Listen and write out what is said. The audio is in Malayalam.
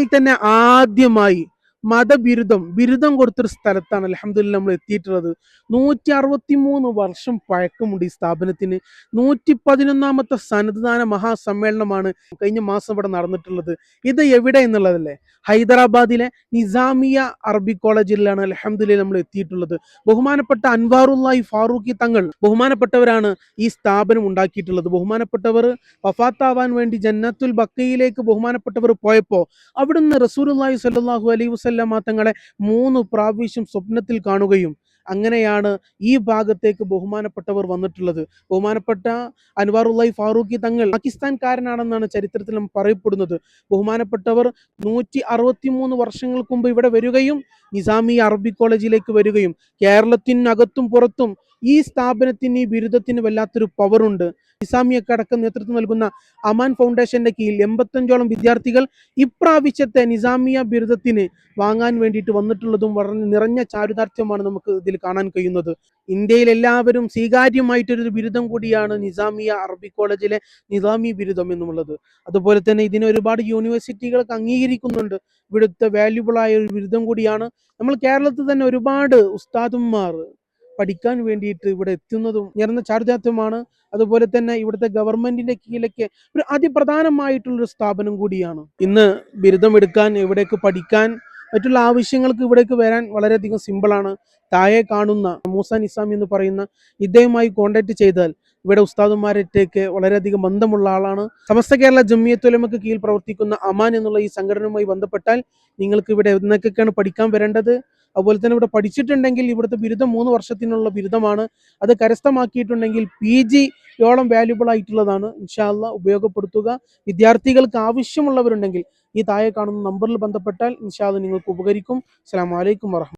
ഇന്ത്യയിൽ തന്നെ ആദ്യമായി മതബിരുദം ബിരുദം കൊടുത്തൊരു സ്ഥലത്താണ് അലഹമ്മദില്ല നമ്മൾ എത്തിയിട്ടുള്ളത്. നൂറ്റി അറുപത്തി മൂന്ന് വർഷം പഴക്കമുണ്ട് ഈ സ്ഥാപനത്തിന്. നൂറ്റി പതിനൊന്നാമത്തെ സന്നദ്ധദാന മഹാസമ്മേളനമാണ് കഴിഞ്ഞ മാസം ഇവിടെ നടന്നിട്ടുള്ളത്. ഇത് എവിടെ എന്നുള്ളതല്ലേ? ഹൈദരാബാദിലെ നിസാമിയ അറബി കോളേജിലാണ് അലഹമ്മദില്ല നമ്മൾ എത്തിയിട്ടുള്ളത്. ബഹുമാനപ്പെട്ട അൻവാറുല്ലായി ഫാറൂഖി തങ്ങൾ ബഹുമാനപ്പെട്ടവരാണ് ഈ സ്ഥാപനം ഉണ്ടാക്കിയിട്ടുള്ളത്. ബഹുമാനപ്പെട്ടവർ വഫാത്താവാൻ വേണ്ടി ജന്നത്തുൽ ബക്കയിലേക്ക് ബഹുമാനപ്പെട്ടവർ പോയപ്പോൾ അവിടുന്ന് റസൂലുള്ളാഹി സല്ലാഹു അലൈഹി വസല്ലമ തങ്ങളെ മൂന്ന് പ്രാവശ്യം സ്വപ്നത്തിൽ കാണുകയും അങ്ങനെയാണ് ഈ ഭാഗത്തേക്ക് ബഹുമാനപ്പെട്ടവർ വന്നിട്ടുള്ളത്. ബഹുമാനപ്പെട്ട അൻവാറുല്ലായി ഫാറൂഖി തങ്ങൾ പാകിസ്ഥാൻകാരനാണെന്നാണ് ചരിത്രത്തിൽ പറയപ്പെടുന്നത്. ബഹുമാനപ്പെട്ടവർ നൂറ്റി അറുപത്തി മൂന്ന് വർഷങ്ങൾക്ക് മുമ്പ് ഇവിടെ വരികയും നിസാമി അറബി കോളേജിലേക്ക് വരികയും കേരളത്തിനകത്തും പുറത്തും ഈ സ്ഥാപനത്തിന് ഈ ബിരുദത്തിന് വല്ലാത്തൊരു പവറുണ്ട് നിസാമിയൊക്കെ അടക്കം നേതൃത്വം നൽകുന്ന അമാൻ ഫൗണ്ടേഷന്റെ കീഴിൽ എൺപത്തഞ്ചോളം വിദ്യാർത്ഥികൾ ഇപ്രാവശ്യത്തെ നിസാമിയ ബിരുദത്തിന് വാങ്ങാൻ വേണ്ടിയിട്ട് വന്നിട്ടുള്ളതും വളരെ നിറഞ്ഞ ചാരുദാർത്ഥ്യമാണ് നമുക്ക് ഇതിൽ കാണാൻ കഴിയുന്നത്. ഇന്ത്യയിൽ എല്ലാവരും സ്വീകാര്യമായിട്ടൊരു ബിരുദം കൂടിയാണ് നിസാമിയ അറബി കോളേജിലെ നിസാമി ബിരുദം എന്നുള്ളത്. അതുപോലെ തന്നെ ഇതിനെ ഒരുപാട് യൂണിവേഴ്സിറ്റികൾക്ക് അംഗീകരിക്കുന്നുണ്ട്. ഇവിടുത്തെ വാല്യുബിൾ ആയ ഒരു ബിരുദം കൂടിയാണ്. നമ്മൾ കേരളത്തിൽ തന്നെ ഒരുപാട് ഉസ്താദുമാർ പഠിക്കാൻ വേണ്ടിയിട്ട് ഇവിടെ എത്തുന്നതും ഉയർന്ന ചാർജാത്വമാണ് അതുപോലെ തന്നെ ഇവിടുത്തെ ഗവൺമെന്റിന്റെ കീഴിലേക്ക് ഒരു അതിപ്രധാനമായിട്ടുള്ളൊരു സ്ഥാപനം കൂടിയാണ്. ഇന്ന് ബിരുദം എടുക്കാൻ ഇവിടേക്ക് പഠിക്കാൻ മറ്റുള്ള ആവശ്യങ്ങൾക്ക് ഇവിടേക്ക് വരാൻ വളരെയധികം സിമ്പിളാണ് താഴെ കാണുന്ന മൂസ നിസാം എന്ന് പറയുന്ന ഇദ്ദേഹമായി കോണ്ടാക്ട് ചെയ്താൽ ഇവിടെ ഉസ്താദുമാരേക്ക് വളരെയധികം ബന്ധമുള്ള ആളാണ്. സമസ്ത കേരള ജമ്മിയത്തൊലമക്ക് കീഴിൽ പ്രവർത്തിക്കുന്ന അമാൻ എന്നുള്ള ഈ സംഘടനയുമായി ബന്ധപ്പെട്ടാൽ നിങ്ങൾക്ക് ഇവിടെ എന്നൊക്കെയാണ് പഠിക്കാൻ വരേണ്ടത്. അതുപോലെ തന്നെ ഇവിടെ പഠിച്ചിട്ടുണ്ടെങ്കിൽ ഇവിടുത്തെ ബിരുദം മൂന്ന് വർഷത്തിനുള്ള ബിരുദമാണ്. അത് കരസ്ഥമാക്കിയിട്ടുണ്ടെങ്കിൽ പി ജി യോളം വാല്യുബിൾ ആയിട്ടുള്ളതാണ്. ഇൻഷാല്ല ഉപയോഗപ്പെടുത്തുക. വിദ്യാർത്ഥികൾക്ക് ആവശ്യമുള്ളവരുണ്ടെങ്കിൽ ഈ താഴെ കാണുന്ന നമ്പറിൽ ബന്ധപ്പെട്ടാൽ ഇൻഷാദ് നിങ്ങൾക്ക് ഉപകരിക്കും. അസ്സാം വലൈക്കും വറഹ്മ